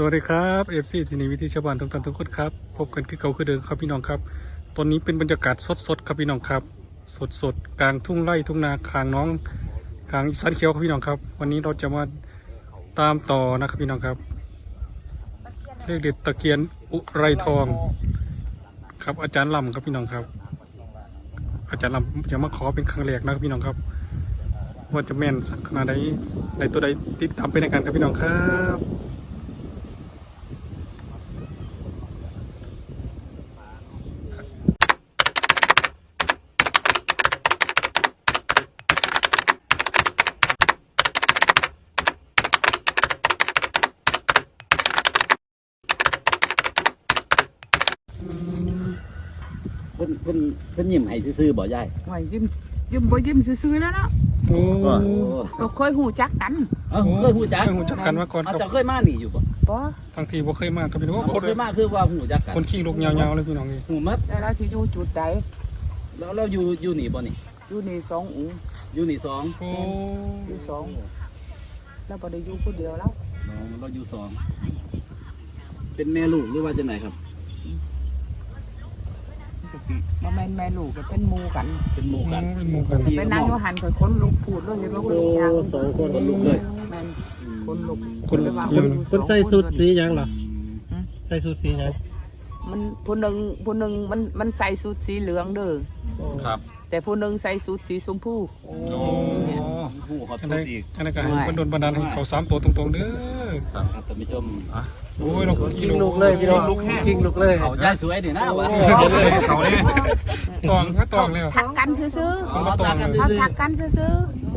สวัสดีครับเอฟซีที่นี่วิธีชาวบ้านทุกท่านทุกคนครับพบกันคือเก่าคือเดิมครับพี่น้องครับ ตอนนี้เป็นบรรยากาศสดๆครับพี่น้องครับ สดๆกลางทุ่งไร่ทุ่งนาคางน้องคางสันเขียวครับพี่น้องครับ วันนี้เราจะมาตามต่อนะครับพี่น้องครับเลขเด็ดตะเคียนอุไรทอง ครับอาจารย์ลำครับพี่น้องครับ อาจารย์ลำจะมาขอเป็นครั้งแรกนะครับพี่น้องครับว่าจะแม่นสักขนาดใดในตัวใดติดตามไปในกันครับพี่น้องครับ เพิ่นเพิ่นเพิ่นยิ้มให้ ซื่อๆบ่ยายไหวยิ้มยิ้มบ่ยิ้มซื่อๆแล้วเนาะโอ้โอ้เราเคยหูจักกันเอ้าเคยฮู้จักเคยรู้จักกันมาก่อนคเอารับเจ้าเคยมานี่อยู่บ่บ่ทั้งทีบ่เคยมาครับพี่น้องเอาคนเคยมาคือว่าฮู้จักกันคนขี้ลูกยาวๆเลยพี่น้องนี่ฮู้มัดแล้วเราสิอยู่จุดใดแล้วเราอยู่อยู่นี่บ่นี่อยู่นี่สององค์อยู่นี่สองโอ้อยู่สองแล้วบ่ได้อยู่ผู้เดียวแล้วอ๋อเราอยู่สองเป็นแม่ลูกหรือว่าจังไหนครับ บ่แม่นแม่ลูกก็เป็นหมู่กันเป็นหมู่กันเป็นหมู่กันไปนั่งอยู่หันก็คนลุกพูดเลยเห็นว่าคนลุกยางสองคนคนลุกเลยแม่นคนลุกคนเลยว่าคนอยู่คนใส่สูทสีหยังเหรอหืมใส่สูทสีหยังมันผู้หนึงผู้หนึงมันมันใส่สูทสีเหลืองเด้อครับ แต่ผู้หนึงใส่สูทสีชมพูโอ้ฮู้ฮอดอันสุนั้ดนอีกอันนั้นก็ให้บันดลบันดาลให้เขาสามตัวตรงๆเด้อ ครับท่านผู้ชมโอ้ยเราคนคิขี้งลูลูกกเลยพี่น้องคิงลูกเลยเขายายสวยนี่นะวะเขานี่ตองไม่ตองแล้วทักกันซื่ออ๋อตากันๆเขาซื่อทักกันซื่อ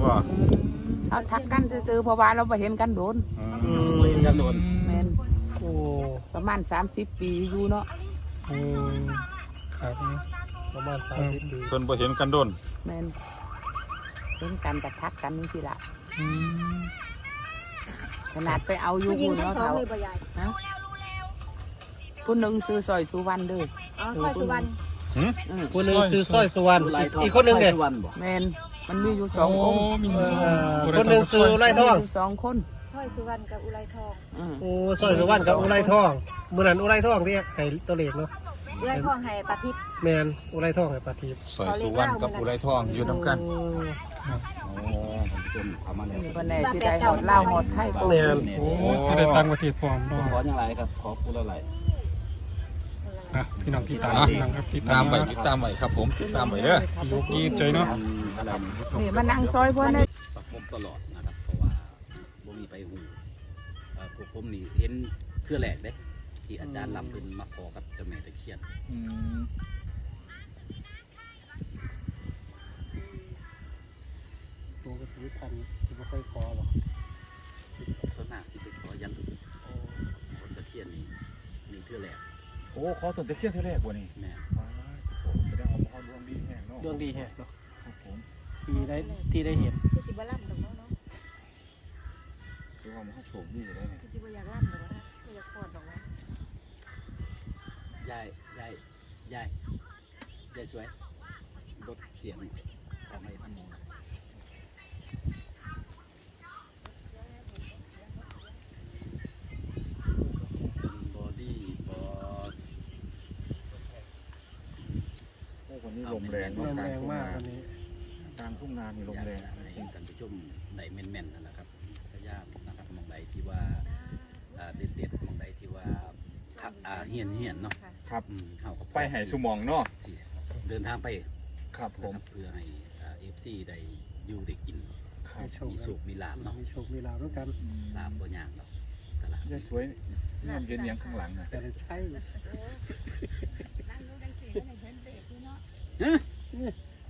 ว่าๆเขาทักกันซื่อๆเพราะว่าเราบ่เห็นกันโดนอืมๆบ่เห็นกันโดนแม่นโอ้ประมาณ30ปีอยู่เนาะโอ้ครับประมาณสามสิบปีเพิ่นบ่เห็นกันโดนแม่นเห็นกันแต่ทักกันนี่สิล่ะอืม ขนาดไปเอาอยู่ผู้หญิงบุญทั้งเนาะสองเขาเลยบ่ยายฮะผู้หนึ่งซื้อซอยสุวรรณเด้ออ๋อค่อยสุวรรณอืมคนหนึ่งซื้อสร้อยสุวรรณลายทองอีกคนหนึ่งเนี่ยไฟสุวรรณบ่แม่นมันมีอยู่สองโอ้องค์มีเอสองอคนหนึ่งซื้อไล่ทองมียู่สองคนค่อยสุวรรณกับอุไรทองอืมโอ้สร้อยสุวรรณกับอุไรทองเมื่อนั้นอุไรทองที่ไก่ตัวเล็กเนาะ อุไรทองให้ปาทิพย์แมนอุไรทองไอ้ปลาทีบสอยสุวรรณกับอุไรทองอยู่น้ำกันโอ้โอ้ท่านผู้ชมเข้ามาแล้วนี่วันไหนสิได้หอดเหล้าหอดไทยก็แมนโอ้สิได้ตั้งประเทศพร้อมเนาะขออย่างไรครับขอพูดอะไรนะพี่น้องที่ตามอะพี่น้องครับที่ตาตามมไปติดตามไปครับผมติดตามไปเด้อลูกยีใจเนาะอะไรนี่นี่มานั่งซอยเพิ่นน่ะประคมตลอดนะครับ เพราะว่าบ่มีไปหูเอ่อพวกผมนี่เห็นเพื่อแหลกเด้ ที่อาจารย์ลำเป็นมาขอกับเจ้าแม่ตะเคียน อืมตัวกระถือพันที่ไม่ค่อยคอหรอกส่วนมากที่ไปขออยังอื่นบนตะเคียนนี่นี่เพื่อแหลกโอ้ขอต้นตะเคียนเท่าแรกบ่นี่แม่แสดงว่าเขาดวงดีแห้งเนาะเรื่องดีแฮะเนาะครับผมที่ได้ที่ได้เห็นคือสิบ่ล่ำดอกเนาะเนาะคือว่ามันเขาโชคดีอยู่ได้นี่คือสิบ่อยากล่ำดอกนะไม่อยากกอดดอกนะ ยายยายยายยายสวยลดเสียงของไอ้พันโมงบอดี้บอโอ้วันนี้ลมแรงลเนาะมกลาแรงทุ่งมากนาวันนี้กลางทุ่งนามีลมแรงให้ท่านผู้ชมได้แม่นๆนั่นแหละครับพยายามนะครับมองใดที่ว่าอ่าเด็ดๆมองใดที่ว่า อ่าอ่าเฮียนเฮียนๆเนาะครับอืมเฮาก็ไปให้สุหมองเนาะสิเดินทางไปครับผมนะครับเพื่อให้เอฟซีได้อยู่ได้กิน ครับให้โชคมีสุขมีลาบเนาะมีโชคมีลาบด้วยกันลาบบ่ยากเนาะตลาดยายสวยน้ำเย็นยังข้างหลังนะแต่ได้ใช่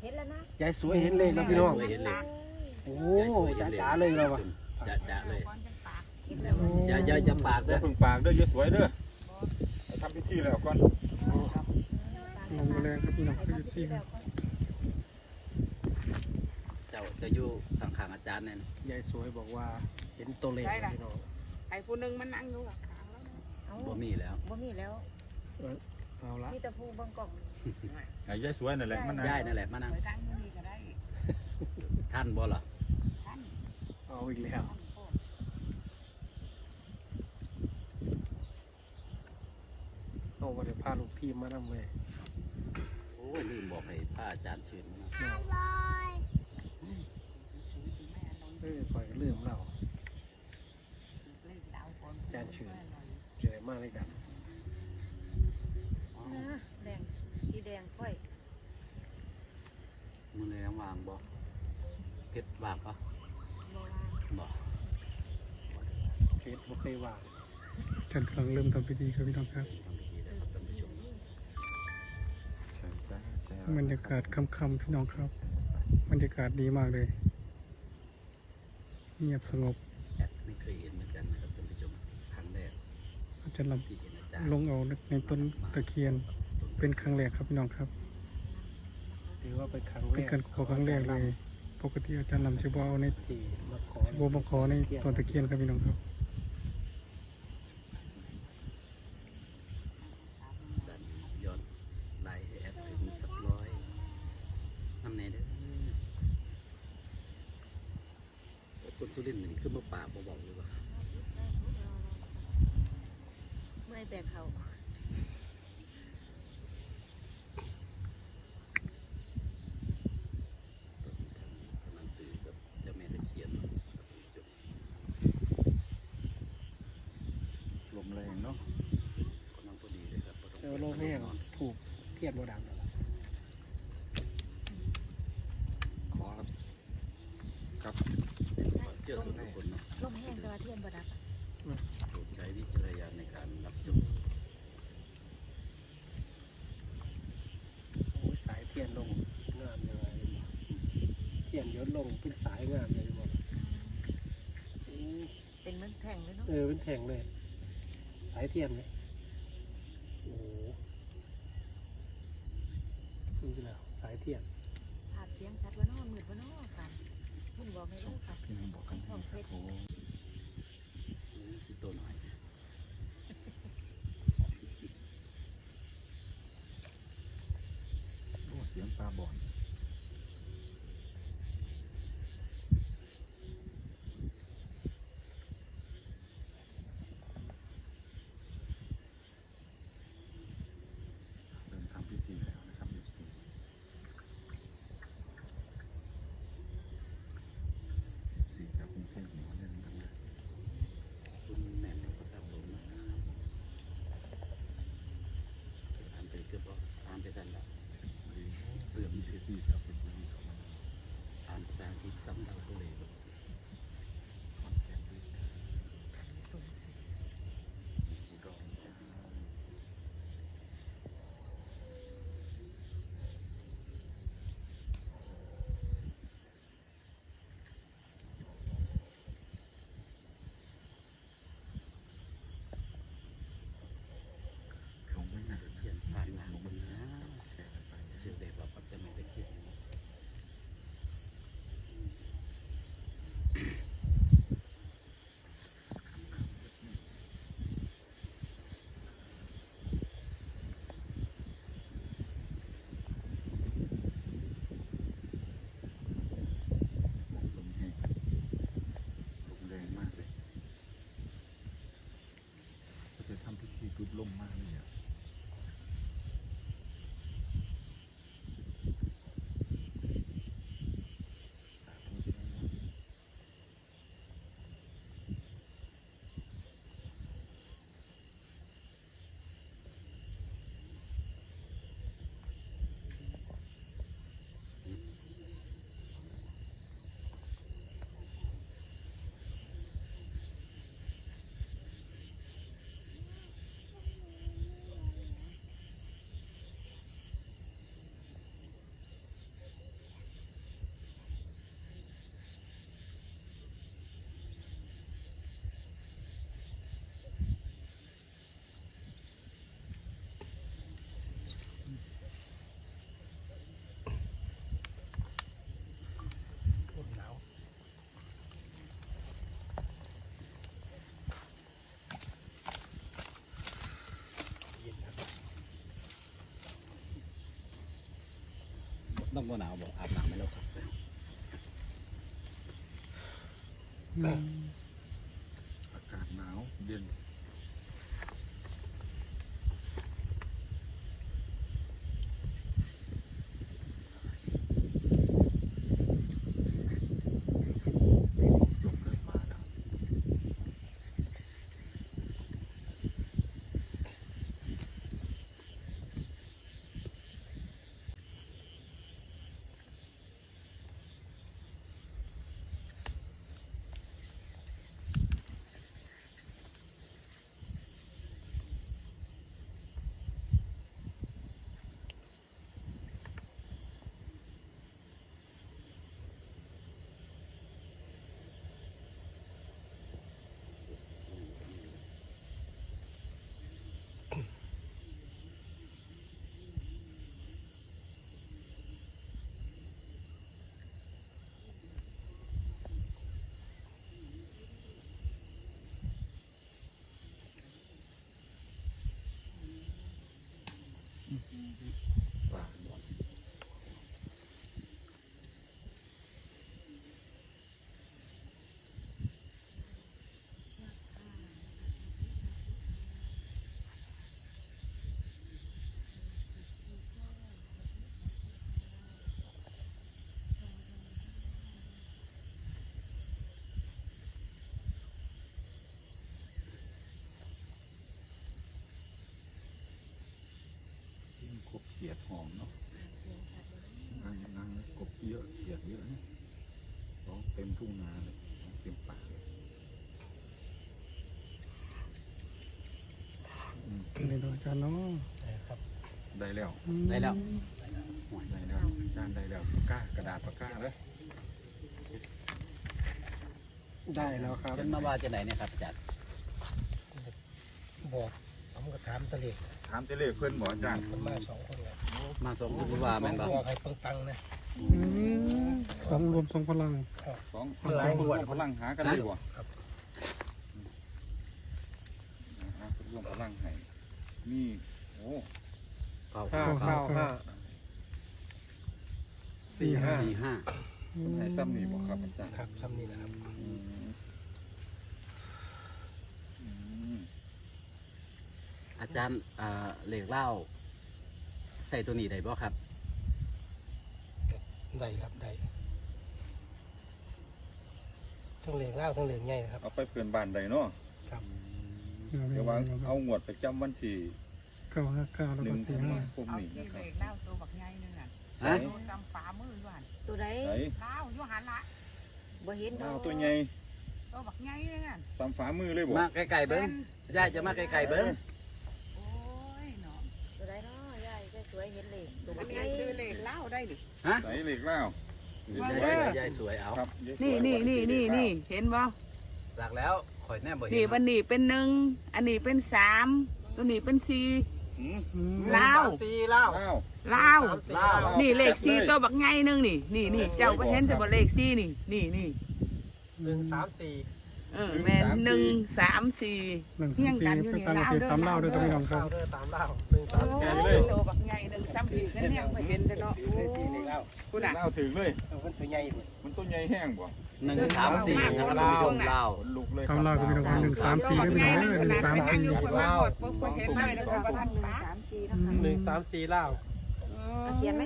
เห็นแล้วนะยายสวยเห็นเลขแล้วพี่น้อง สวยเห็นเลยโอ้จ้าจ๋าๆเลยเราอะจ้าจ้าๆเลย อย่าอย่าอย่าปากเด้เด้ออพึ่งปากเด้อยายสวยเด้อไป ทำพิธีแล้วก่อนลมแรงครับพี่น้องคือที่ครับเจ้าจะอยู่ข้างๆอาจารย์นั่นยายสวยบอกว่าเห็นตัวเลขพี่น้องไอ้ผู้หนึงมันนั่งอยู่ข้างๆแล้วนะเอ้าบ่มีแล้วบ่มีแล้วเอาละมีแต่ผู้เบิ่งกล่องไอ้ยายสวยนั่นแหละมันนะย้ายนั่นแหละมานั่งไปตั้งอยู่นี่ก็ได้ท่านบ่เหรอเอาอีกแล้ว บ่ได้พาลูกทีมมานำเลยโอ้ยลืมบอกให้พระอาจารย์เชิญมาเออปล่อยก็ลืมเราแจนเชิญเจอมาเลยกันนะแดงสีแดงค่อยมือแรงวางบ่เพชรวางปะโบราณบ่เฟซบ่เคยวางอาจารย์กำลังเริ่มทำพิธีครับพี่น้องครับทำพิธีนะครับ บรรยากาศค่ำๆพี่น้องครับ บรรยากาศดีมากเลย เงียบสงบแอดไม่เคยเห็นเหมือนกันนะครับท่านผู้ชมครั้งแรกอาจารย์ลที่เห็นอาจารย์ำลงเอาในต้นตะเคียน เป็นครั้งแรกครับพี่น้องครับถือว่าเป็นครั้งแรเป็นกการขอครั้งแรกเลย ปกติอาจารย์ลำจะบเอาในที่มาขอโบมาขอในต้นตะเคียนครับพี่น้องครับ ดันย้อนไล่ให้แอดถึงสักร้อยน้ำแน่เด้อโอ้คนสุ รินทร์นี่ขึ้นมาป่าบ่บอกเลยว่าเมื่อยแบกเขาหนังสือกับเจ้าแม่ตะเคียนเนาะครับท่านผู้ชมลมแรงเนาะกำลังพอดีเลยครับบ่ต้องเจอโลกแห้งถูกเทียนบ่ดังแล้วล่ะขอครับ ว่าเทียนบดับโปรดใช้วิจารณญาณในการรับชมโอ้ยสายเทียนลงงามยังไงเทียนยศลงเป็นสายงามเลยบ่อืมเป็นเหมือนแท่งเลยเนาะเออเป็นแข่งเลย สายเทียนเลยโอ้โหนี่แหละสายเทียนผาดเสียงชัดว่าน้อมืดว่าน้อค่ะคุณบอกให้รู้ค่ะพี่น้องบอกกันให้ครับผมนี่ คือตัวน้อยโอ้เสียงปลาบ่อน ต้องบ่หนาวบอกอาบน้ำไม่แล้วครับอากาศหนาวเย็น ป่า กบเขียดหอมเนาะนั่งนั่งกบเยอะเขียดเยอะนะร้องเต็มทุ่งนาเลยร้องเต็มป่าเลยอืมเป็นไงดอกอาจารย์เนาะครับ ได้แล้ว ได้แล้วได้แล้วจานได้แล้วปากกากระดาษปากกาเลยได้แล้วครับเพิ่นมาว่าจะไหนเนี่ยครับอาจารย์บอกผมก็ถามตะเล็กถามเจเลขเพื่อนบอกอาจารย์มันมาสองคนเลยมาส่งคุณว่าแม่นบ่บอกให้เพิ่งตังนะ อืมสองรวมสองพลัง สองหลายงวดพลังหากันได้บ่ครับรวมพลังให้มีโอ้เก้าห้าเก้าเก้าห้าสี่ห้าสี่ห้าอืมให้ซ้ำนี่บ่ครับอาจารย์ครับซ้ำนี่นะครับอืมอืมอาจารย์อ่าเหล็กเหล้าใส่ตัวนี้ได้บ่ครับ ได้ครับได้ทั้งเหลืองเล่าทั้งเหลืองใหญ่นะครับ เอาไปเพื่อนบ้านใดเนาะครับเดี๋ยวว่าเอางวดประจำวันที่เก้าห้าเก้าแล้วหนึ่ก็งสี่ธันห้าวาคมเอานี้ที่นะคเลรับขเล่าตัวบักใหญ่นึงอะฮะตัวจำฝ่ามือด้วยหั่นตัวใดไหนเล่าอยู่หันละบ่เห็นดอเอากตัวใหญ่ตัวบักใหญ่นึงอะสามฝ่ามือเลยบ่มาใกล้ๆเบิ้งยายจะมาใกล้ๆเบิ้ง โอ้ยเนาะ ตัวใดเนาะยายยายส วยเห็นเลยตัวอับันกนี้ใหญ่คือเลขเล่าได้ดิไหนเหล็กเล่า ยายสวยยายสวยเอาครับนี่นี่นี่นี่นี่เห็นบ่จากแล้วข่อยแน่บ่เห็นนี่วันนี้เป็นหนึ่งอันนี้เป็นสามตัวนี้เป็นสี่หืมอืมลาวสี่เล่า เล่าเล่าเล่า นี่เลขสี่ตัวบักใหญ่นึงนี่ นี่นี่เจ้าก็เห็นแต่บ่เลขสี่นี่ นี่นี่หนึ่งสามสี่ เออแม่นหนึ่งสามสี่หนึ่งเที่สายมงสี่กันอยู่เป็นนี่ตามลาวระเด้เบียบตามเล่าด้วยท่านผู้ชมครับเล่าเด้อตามเล่าหนึ่งสามโอ้สี่ยตัวบักใหญ่หนึ่งสามสี่กันเนี่ยไม่เห็นแต่เนาะโอ้ยคุณอะเล่าถึงเลยเอาเป็นตัวใหญ่เลยมันต้นใหญ่แห้งบ่หนึ่งสามสี่นะครับท่านผู้ชมเล่าขนลุกเลยตามเล่าก็มีรางวัลหนึ่งสามสี่ด้วยพี่น้องเด้อหนึ่งสามสี่ว้าวปุ๊บเห็นเลยแล้วก็ประทันหนึ่งตาสามสี่นะคะหนึ่งสามสี่เล่าเขียนไหม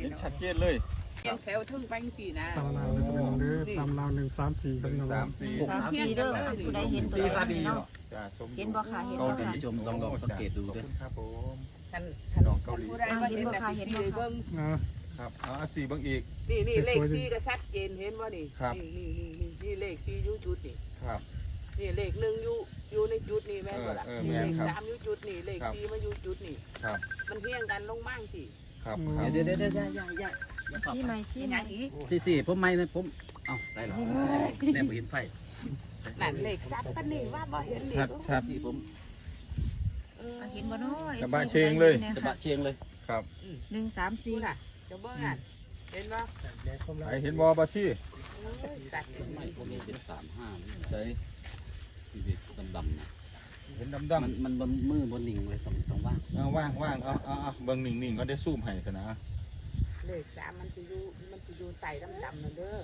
เห็นชัดเจนเลยเขี ยนแถวทึ่งไปสี่นะตามเล่าด้วยพี่น้องเด้อตามเล่าหนึ่งสามสี่ครับพี่น้องสามสี่สามสี่เด้อผู้ใดเห็นตัวใดเนาะจ้าชมเห็นบ่คะเห็นเกาบ่หลีคะชมลองลองสังเกตดูขอบด้วยคุณครับผมท่านท่านผู้ใดมาเห็นแต่สี่เลยเบิ้งอ่าครับเอาอะสี่เบ้างอีกนี่นี่เลขสี่ก็ชัดเจนเห็นว่านี่ครับนี่นี่นี่นี่เลขสี่อยู่จุดนี่ครับนี่เลขหนึ่งอยู่อยู่ในจุดนี่แม่นบ่ล่ะเออเออนี่แม่เลนขครับสามอยู่จุดนี่เลขครับสี่มาอยู่จุดนี่ครับ มันเที่ยงกันลงมั่งสิครับครับเดี๋ยวเดี๋ยวเดี๋ยวยายยายยาย ชี้ไหมชี้ที่ไหไหมนอีกสี่สี่ผมไม่นะผมเอ้าได้หรอแน่บ่เห็นไฟนั่นเลขสัตว์ปานนี่ว่าบ่เห็นเลชัขดชัดสี่ผมเห็นบ่เนาะกระบะเชงเลยจะบะเชียงเลยครับหนึ่งสามสี่นี่ล่ะจะเบิ้งอะเห็นบ่เดี๋ยวผมเล่าไอเห็นบอบาชี่โอ้ยสัตว์ไม่ผมมีเป็นสามห้าใจที่เป็นดำๆนะเห็นดำมันดำมันบนมือบนหนิงเลยตรงตรงว่างเอาว่างว่างเอาเอาเอาเบิ่งหนิ่งๆก็ได้ซูมให้กันนะ เลขสามมันจะอยู่มันจะอยู่ใต้ดำๆนั่นเด้อ